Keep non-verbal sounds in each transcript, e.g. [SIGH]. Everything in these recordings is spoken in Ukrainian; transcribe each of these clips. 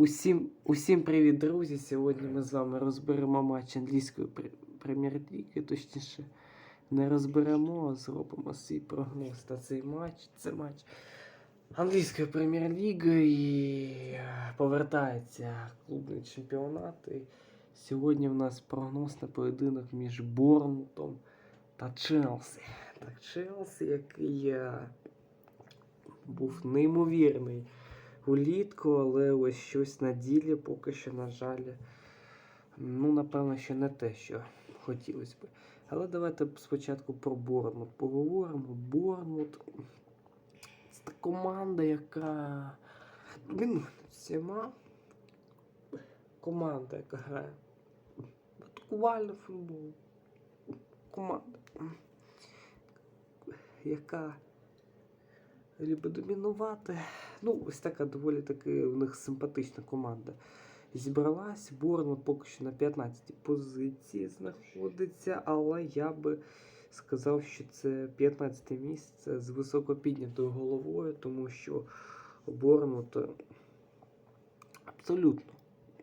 Усім, усім привіт, друзі! Сьогодні ми з вами розберемо матч англійської прем'єр-ліги. Точніше, не розберемо, а зробимо свій прогноз на цей матч. Це матч англійської прем'єр-ліги і е, повертається клубний чемпіонат. І сьогодні в нас прогноз на поєдинок між Борнмутом та Челсі. Так, Челсі, який е, був неймовірний улітку, але ось щось на ділі поки що, на жаль, ну, напевно, що не те, що хотілося б. Але давайте спочатку про Борнмут поговоримо. Борнмут це та команда, яка він всіма команда, яка грає атакувальний футбол. Команда, яка любить домінувати. Ну, ось така доволі таки в них симпатична команда. Зібралась. Борнмут поки що на 15 позиції знаходиться, але я би сказав, що це 15 місце з високо піднятою головою, тому що Борнмут абсолютно,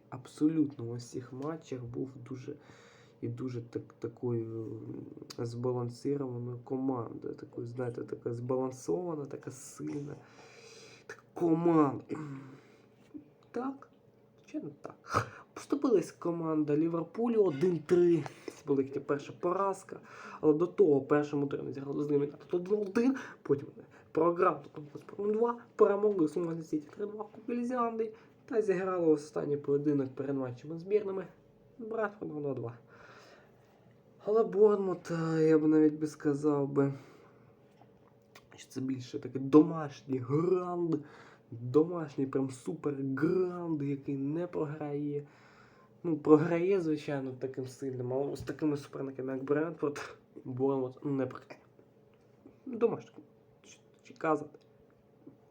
абсолютно в усіх матчах був дуже і дуже так, такою м, збалансованою командою. Такою, знаєте, така збалансована, така сильна така команда. [CLEARS THROAT] Так, звичайно так. Поступилась команда Ліверпулю 1-3. Це була їхня перша поразка. Але до того першому турі зіграли з ними тут 1-1, потім програв тут 2, перемогли Сумалі Сіті 3-2 в Лізіанди та зіграли останній поєдинок перед матчами збірними Братфордом 2-2. Але Борнмут, я б навіть би сказав би, що це більше такий домашній гранд, домашній прям супер гранд, який не програє. Ну, програє, звичайно, таким сильним, але з такими суперниками, як Брентфорд, Борнмут не програє. Домашній. Тут казати?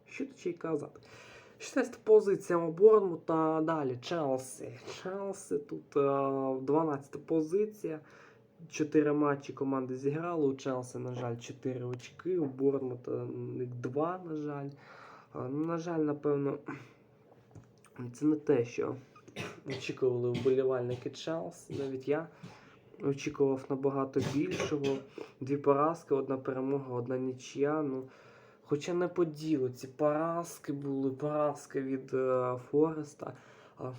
Що тут ще й казати? 16 позиція Борнмута, далі Челсі. Челсі тут е, 12 позиція. Чотири матчі команди зіграли. У Челсі, на жаль, 4 очки, у Борнмута 2, на жаль. Ну, На жаль, напевно, це не те, що очікували вболівальники Челсі. Навіть я очікував набагато більшого. Дві поразки, одна перемога, одна нічия. Ну, хоча не по ділу, ці поразки були поразки від е, Фореста. А,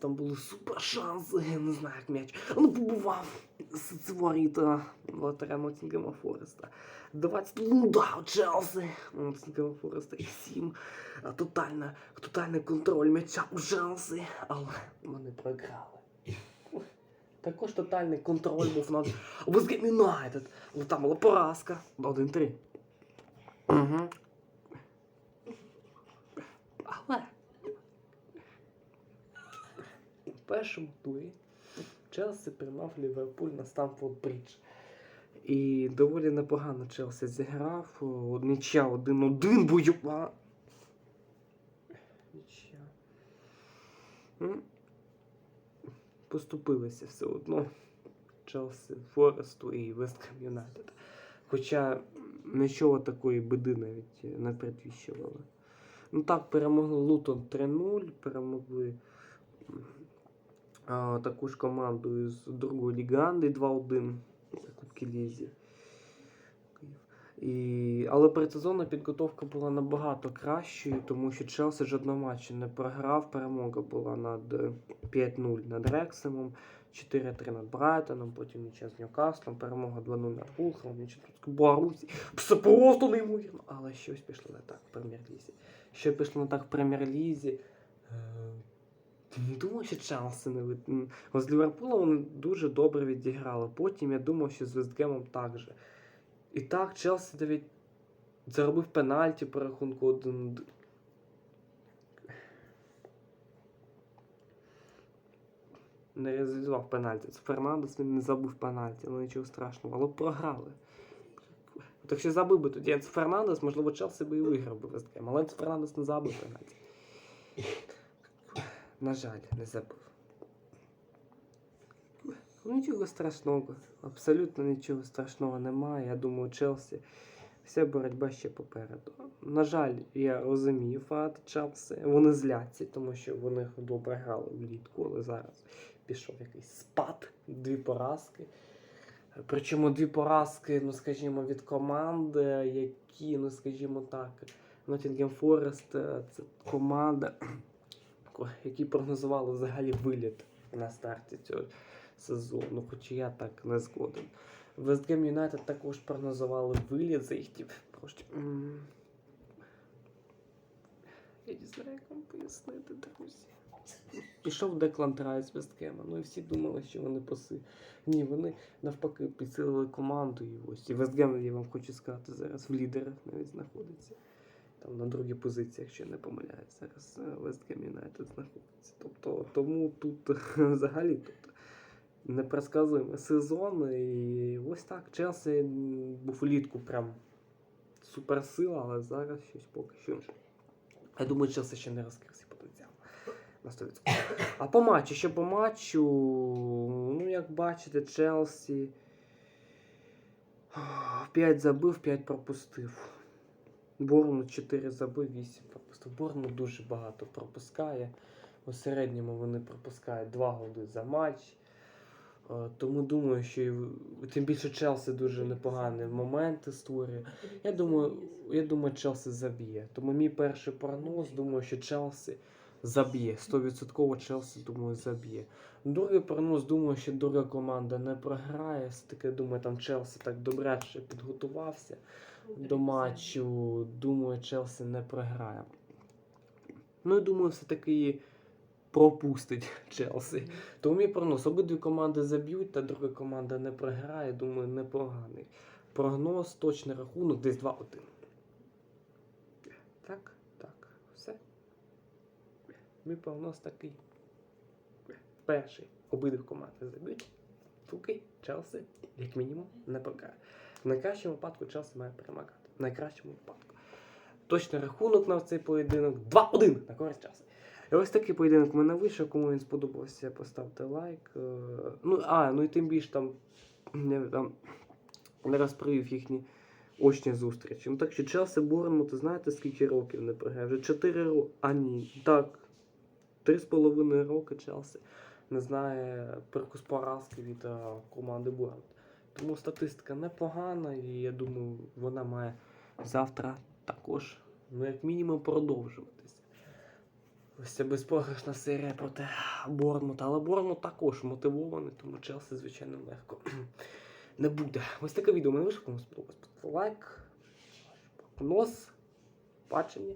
там були супер шанси, я не знаю, як м'яч. Ну, побував з воріта вратаря Ноттінгема Фореста. 20, ну да, Челсі, Ноттінгема Фореста і 7. Тотальна, тотальний контроль м'яча у Челсі, але вони програли. Також тотальний контроль був над Юнайтед. Але Там була поразка 1-3. Угу. Але в першому турі Челсі приймав Ліверпуль на Стамфорд Брідж. І доволі непогано Челсі зіграв. О, Нічия 1-1 бойова. Нічия. Поступилися все одно Челсі Форесту і Вестхем Юнайтед. Хоча нічого такої біди навіть не предвіщували. Ну так, перемогли Лутон 3-0, перемогли таку ж команду із другої Ліганди 2-1 за Кубки Лізі. І... Але предсезонна підготовка була набагато кращою, тому що Челсі жодного матчу не програв. Перемога була над е, 5-0 над Рексемом, 4-3 над Брайтоном, потім нічия з Ньюкаслом, перемога 2-0 над Вулхемом, нічия проти Барусі. Все просто неймовірно. Але щось пішло не так в прем'єр-лізі. Що пішло не так в прем'єр-лізі. Не думав, що Челсі не вид... з Ліверпулем вони дуже добре відіграли. Потім я думав, що з Вестгемом так же. І так, Челсі навіть заробив пенальті по рахунку 1. Не реалізував пенальті. Це Фернандес він не забув пенальті, але нічого страшного, але програли. От якщо забив би тоді Енцо Фернандес, можливо, Челсі би і виграв би Вестгем, але Енцо Фернандес не забив пенальті. На жаль, не забив. Ну, Нічого страшного, абсолютно нічого страшного немає. Я думаю, Челсі Вся боротьба ще попереду. На жаль, я розумію фанати Челсі. Вони зляться, тому що вони добре грали влітку, але зараз пішов якийсь спад, дві поразки. Причому дві поразки, ну скажімо, від команди, які, ну скажімо так, Nottingham Forest е, це команда, ко- які прогнозували взагалі виліт на старті цього сезону, хоча я так не згоден. Ham United також прогнозували виліт за кошти. М. Я не знаю, як вам пояснити, друзі. Пішов Деклан Райс з Вестхема, ну і всі думали, що вони поси. Ні, вони навпаки підсилили команду і ось. І Вестгем, я вам хочу сказати, зараз в лідерах навіть знаходиться. Там на другій позиції, якщо не помиляюсь, зараз Вестгем Юнайтед знаходиться. Тобто тому тут [LAUGHS] взагалі тут непредсказуємий сезон. І ось так. Челсі був влітку прям суперсила, але зараз щось поки що. Я думаю, Челсі ще не розкрив свій. На 100%. А по матчу, ще по матчу, ну як бачите, Челсі 5 забив, 5 пропустив. Борнмут 4 забив, 8 пропустив. Борнмут дуже багато пропускає. У середньому вони пропускають 2 голи за матч. Е, Тому думаю, що тим більше Челсі дуже непогані моменти створює. Я думаю, я думаю, Челсі заб'є. Тому мій перший прогноз, думаю, що Челсі заб'є. 100% Челсі, думаю, заб'є. Другий прогноз, думаю, що друга команда не програє. Все-таки, думаю, там Челсі так добряче підготувався до матчу. Думаю, Челсі не програє. Ну і думаю, все-таки пропустить [LAUGHS] Челсі. Тому мій прогноз, обидві команди заб'ють, та друга команда не програє. Думаю, непоганий. Прогноз, точний рахунок, десь 2-1. Так, так, все. Мій прогноз такий. Перший. Обидві команди заб'ють. Другий Челсі, як мінімум, не програє. В найкращому випадку Челсі має перемагати. В найкращому випадку. Точний рахунок на цей поєдинок 2-1 на користь Челсі. І ось такий поєдинок мене вийшов. Кому він сподобався, поставте лайк. Е, Ну, а, ну і тим більше там не, там, не розпровів їхні очні зустрічі. Ну так що Челсі Борнмут, знаєте, скільки років не програє? Вже 4 роки. А ні, так. 3,5 роки Челсі не знає прикус поразки від е, команди Борнмут. Тому статистика непогана, і я думаю, вона має завтра також, ну, як мінімум, продовжуватися. Ось ця безпрограшна серія проти Борнмута. Але Борнмут також мотивований, тому Челсі, звичайно, легко [CLEARS THROAT] не буде. Ось таке відео мене вийшло, кому. Лайк, нос, бачення.